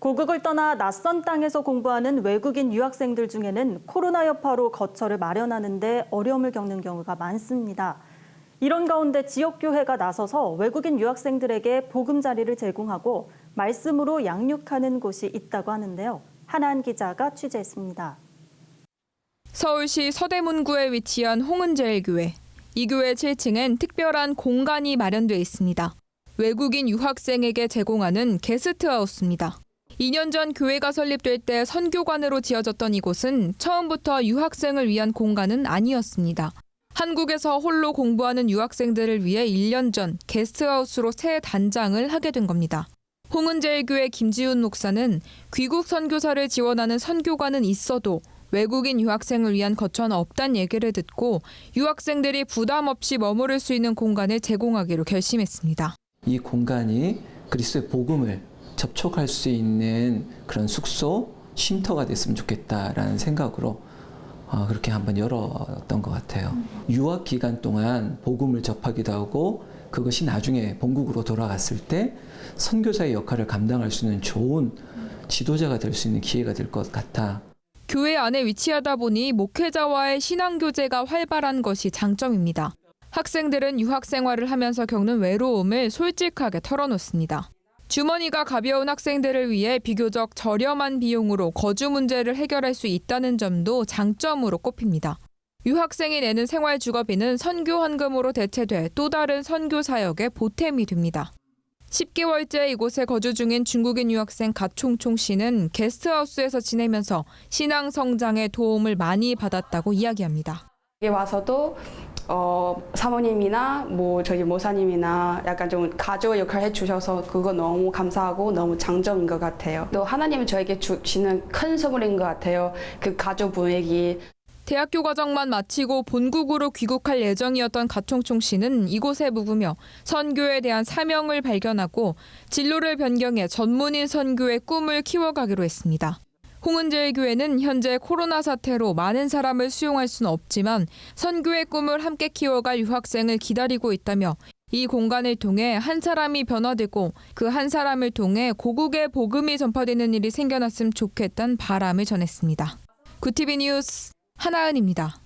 고국을 떠나 낯선 땅에서 공부하는 외국인 유학생들 중에는 코로나 여파로 거처를 마련하는데 어려움을 겪는 경우가 많습니다. 이런 가운데 지역교회가 나서서 외국인 유학생들에게 보금자리를 제공하고 말씀으로 양육하는 곳이 있다고 하는데요. 한한 기자가 취재했습니다. 서울시 서대문구에 위치한 홍은제일교회. 이 교회 7층엔 특별한 공간이 마련돼 있습니다. 외국인 유학생에게 제공하는 게스트하우스입니다. 2년 전 교회가 설립될 때 선교관으로 지어졌던 이곳은 처음부터 유학생을 위한 공간은 아니었습니다. 한국에서 홀로 공부하는 유학생들을 위해 1년 전 게스트하우스로 새 단장을 하게 된 겁니다. 홍은제일교회 김지훈 목사는 귀국 선교사를 지원하는 선교관은 있어도 외국인 유학생을 위한 거처는 없단 얘기를 듣고 유학생들이 부담 없이 머무를 수 있는 공간을 제공하기로 결심했습니다. 이 공간이 그리스도의 복음을 접촉할 수 있는 그런 숙소, 쉼터가 됐으면 좋겠다라는 생각으로 어, 그렇게 한번 열었던 것 같아요. 유학 기간 동안 복음을 접하기도 하고 그것이 나중에 본국으로 돌아갔을 때 선교사의 역할을 감당할 수 있는 좋은 지도자가 될 수 있는 기회가 될 것 같아. 교회 안에 위치하다 보니 목회자와의 신앙 교제가 활발한 것이 장점입니다. 학생들은 유학 생활을 하면서 겪는 외로움을 솔직하게 털어놓습니다. 주머니가 가벼운 학생들을 위해 비교적 저렴한 비용으로 거주 문제를 해결할 수 있다는 점도 장점으로 꼽힙니다. 유학생이 내는 생활 주거비는 선교 헌금으로 대체돼 또 다른 선교 사역에 보탬이 됩니다. 10개월째 이곳에 거주 중인 중국인 유학생 가총총 씨는 게스트하우스에서 지내면서 신앙 성장에 도움을 많이 받았다고 이야기합니다. 와서도 어, 사모님이나 뭐 저희 모사님이나 약간 좀 가족 역할 해주셔서 그거 너무 감사하고 너무 장점인 것 같아요. 또 하나님이 저에게 주시는 큰 선물인 것 같아요. 그 가족 분위기. 대학교 과정만 마치고 본국으로 귀국할 예정이었던 가총총 씨는 이곳에 묵으며 선교에 대한 사명을 발견하고 진로를 변경해 전문인 선교의 꿈을 키워가기로 했습니다. 홍은제일 교회는 현재 코로나 사태로 많은 사람을 수용할 수는 없지만 선교의 꿈을 함께 키워갈 유학생을 기다리고 있다며 이 공간을 통해 한 사람이 변화되고 그 한 사람을 통해 고국의 복음이 전파되는 일이 생겨났으면 좋겠다는 바람을 전했습니다. 구티비 뉴스 하나은입니다.